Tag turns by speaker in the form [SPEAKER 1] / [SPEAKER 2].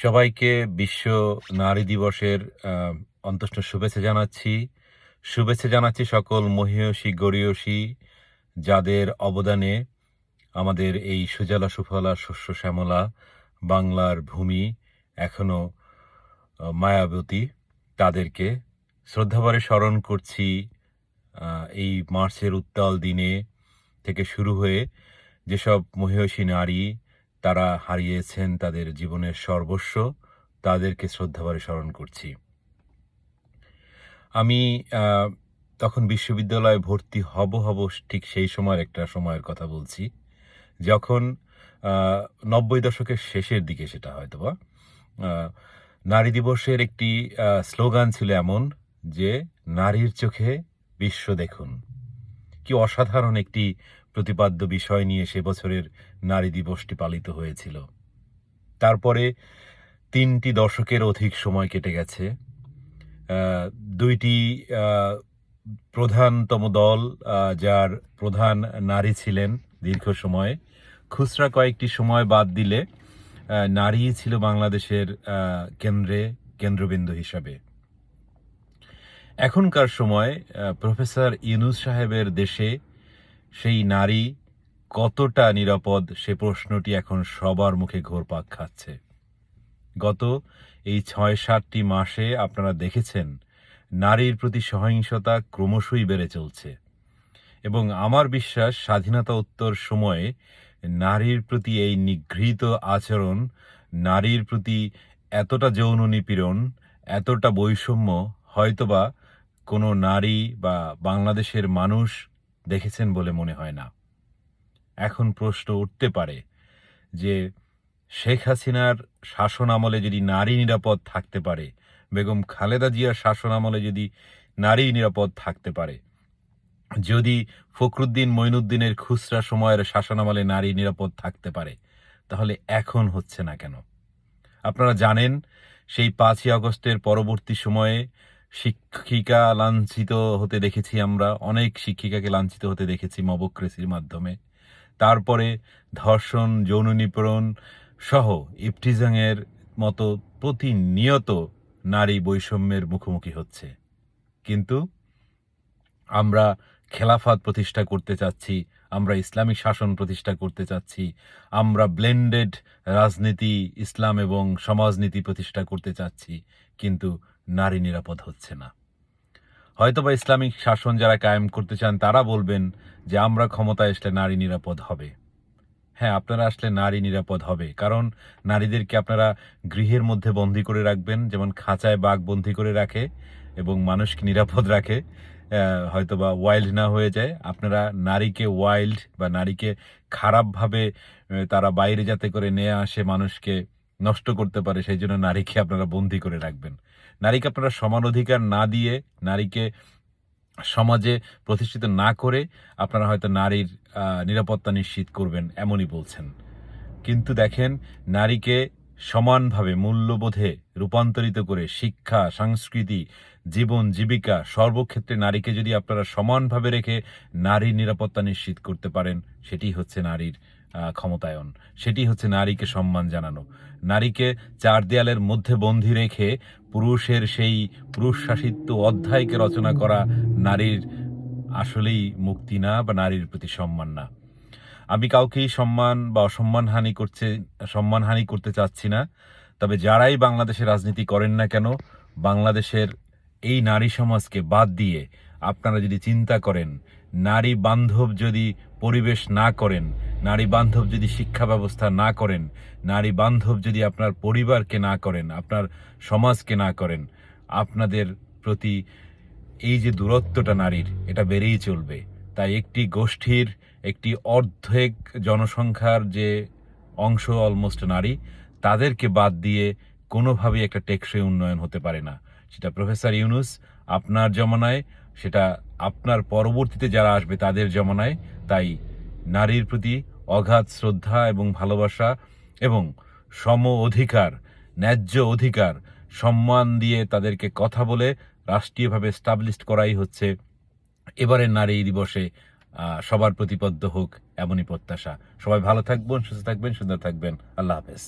[SPEAKER 1] সবাইকে বিশ্ব নারী দিবসের আহ, অন্তষ্ট শুভেচ্ছা জানাচ্ছি। শুভেচ্ছা জানাচ্ছি সকল মহিয়সী গরিয়সী যাদের অবদানে আমাদের এই সুজলা সুফলা শস্য শ্যামলা বাংলার ভূমি এখনও মায়াবতী তাদেরকে শ্রদ্ধাভরে স্মরণ করছি এই মার্চের উত্তাল দিনে থেকে শুরু হয়ে যেসব মহিয়সী নারী তারা হারিয়েছেন তাদের জীবনের সর্বস্ব, তাদেরকে শ্রদ্ধাভরে স্মরণ করছি। আমি তখন বিশ্ববিদ্যালয়ে ভর্তি হব হব ঠিক সেই সময়ের একটা সময়ের কথা বলছি, যখন নব্বই দশকের শেষের দিকে সেটা হয়তোবা নারী দিবসের একটি স্লোগান ছিল এমন যে, নারীর চোখে বিশ্ব দেখুন। কি অসাধারণ একটি প্রতিপাদ্য বিষয় নিয়ে সে বছরের নারী দিবসটি পালিত হয়েছিল। তারপরে তিনটি দশকের অধিক সময় কেটে গেছে। দুইটি প্রধানতম দল যার প্রধান নারী ছিলেন দীর্ঘ সময়ে। খুচরা কয়েকটি সময় বাদ দিলে নারী ছিল বাংলাদেশের কেন্দ্রে, কেন্দ্রবিন্দু হিসাবে। এখনকার সময় প্রফেসর ইউনুস সাহেবের দেশে সেই নারী কতটা নিরাপদ সে প্রশ্নটি এখন সবার মুখে ঘোরপাক খাচ্ছে। গত এই ছয় সাতটি মাসে আপনারা দেখেছেন, নারীর প্রতি সহিংসতা ক্রমশই বেড়ে চলছে। এবং আমার বিশ্বাস, স্বাধীনতা উত্তর সময়ে নারীর প্রতি এই নিগৃহীত আচরণ, নারীর প্রতি এতটা যৌন নিপীড়ন, এতটা বৈষম্য, হয়তোবা কোনো নারী বা বাংলাদেশের মানুষ দেখেছেন বলে মনে হয় না। এখন প্রশ্ন উঠতে পারে যে শেখ হাসিনার শাসন আমলে যদি নারী নিরাপদ থাকতে পারে, বেগম খালেদা জিয়ার শাসন আমলে যদি নারী নিরাপদ থাকতে পারে, যদি ফখরুদ্দিন মঈনুদ্দিনের খুচরা সময়ের শাসনামলে নারী নিরাপদ থাকতে পারে, তাহলে এখন হচ্ছে না কেন? আপনারা জানেন, সেই পাঁচই আগস্টের পরবর্তী সময়ে শিক্ষিকা লাঞ্ছিত হতে দেখেছি আমরা। অনেক শিক্ষিকাকে লাঞ্ছিত হতে দেখেছি মবক্রেসির মাধ্যমে। তারপরে ধর্ষণ, যৌন নিপীড়ন সহ ইপটিজাংয়ের মতো প্রতিনিয়ত নারী বৈষম্যের মুখোমুখি হচ্ছে। কিন্তু আমরা খেলাফাত প্রতিষ্ঠা করতে চাচ্ছি, আমরা ইসলামিক শাসন প্রতিষ্ঠা করতে চাচ্ছি, আমরা ব্লেন্ডেড রাজনীতি, ইসলাম এবং সমাজনীতি প্রতিষ্ঠা করতে চাচ্ছি। কিন্তু নারী নিরাপদ হচ্ছে না। হয়তোবা ইসলামিক শাসন যারা কায়েম করতে চান তারা বলবেন যে আমরা ক্ষমতায় আসলে নারী নিরাপদ হবে। হ্যাঁ আপনারা আসলে নারী নিরাপদ হবে কারণ নারীদেরকে আপনারা গৃহের মধ্যে বন্দি করে রাখবেন যেমন খাঁচায় বাঘ বন্দি করে রাখে এবং মানুষকে নিরাপদ রাখে। আহ, হয়তোবা ওয়াইল্ড না হয়ে যায়। আপনারা নারীকে ওয়াইল্ড বা নারীকে খারাপভাবে তারা বাইরে যাতে করে নিয়ে আসে মানুষকে নষ্ট করতে পারে, সেই জন্য নারীকে আপনারা বন্দি করে রাখবেন। নারীকে আপনারা সমান অধিকার না দিয়ে নারীকে সমাজে প্রতিষ্ঠিত না করে আপনারা হয়তো নারীর নিরাপত্তা নিশ্চিত করবেন, এমনই বলছেন। কিন্তু দেখেন, নারীকে সমানভাবে মূল্যবোধে রূপান্তরিত করে শিক্ষা, সংস্কৃতি, জীবন, জীবিকা সর্বক্ষেত্রে নারীকে যদি আপনারা সমানভাবে রেখে নারীর নিরাপত্তা নিশ্চিত করতে পারেন, সেটি হচ্ছে নারীর ক্ষমতায়ন। সেটি হচ্ছে নারীকে সম্মান জানানো। নারীকে চার দেয়ালের মধ্যে বন্দী রেখে পুরুষের সেই পুরুষ শাসিত অধ্যায়কে রচনা করা নারীর আসলেই মুক্তি না বা নারীর প্রতি সম্মান না। আমি কাউকেই সম্মান বা অসম্মানহানি করছে, সম্মানহানি করতে চাচ্ছি না। তবে যারাই বাংলাদেশে রাজনীতি করেন না কেন, বাংলাদেশের এই নারী সমাজকে বাদ দিয়ে আপনারা যদি চিন্তা করেন নারী বান্ধব যদি পরিবেশ না করেন নারী বান্ধব যদি শিক্ষা ব্যবস্থা না করেন নারী বান্ধব যদি আপনার পরিবারকে না করেন, আপনার সমাজকে না করেন, আপনাদের প্রতি এই যে দূরত্বটা নারীর, এটা বেড়েই চলবে। তাই একটি গোষ্ঠীর, একটি অর্ধেক জনসংখ্যার যে অংশ অলমোস্ট নারী, তাদেরকে বাদ দিয়ে কোনোভাবেই একটা টেকসই উন্নয়ন হতে পারে না। সেটা প্রফেসর ইউনুস, আপনার জমানায় সেটা আপনার পরবর্তীতে যারা আসবে তাদের জমানায়, তাই নারীর প্রতি অগাধ শ্রদ্ধা এবং ভালোবাসা এবং সম অধিকার, ন্যায্য অধিকার, সম্মান দিয়ে তাদেরকে কথা বলে রাষ্ট্রীয়ভাবে স্টাবলিশ করাই হচ্ছে এবারের নারী দিবসে সবার প্রতিপদ্য হোক এমনই প্রত্যাশা। সবাই ভালো থাকবেন, সুস্থ থাকবেন, সুন্দর থাকবেন। আল্লাহ হাফেজ।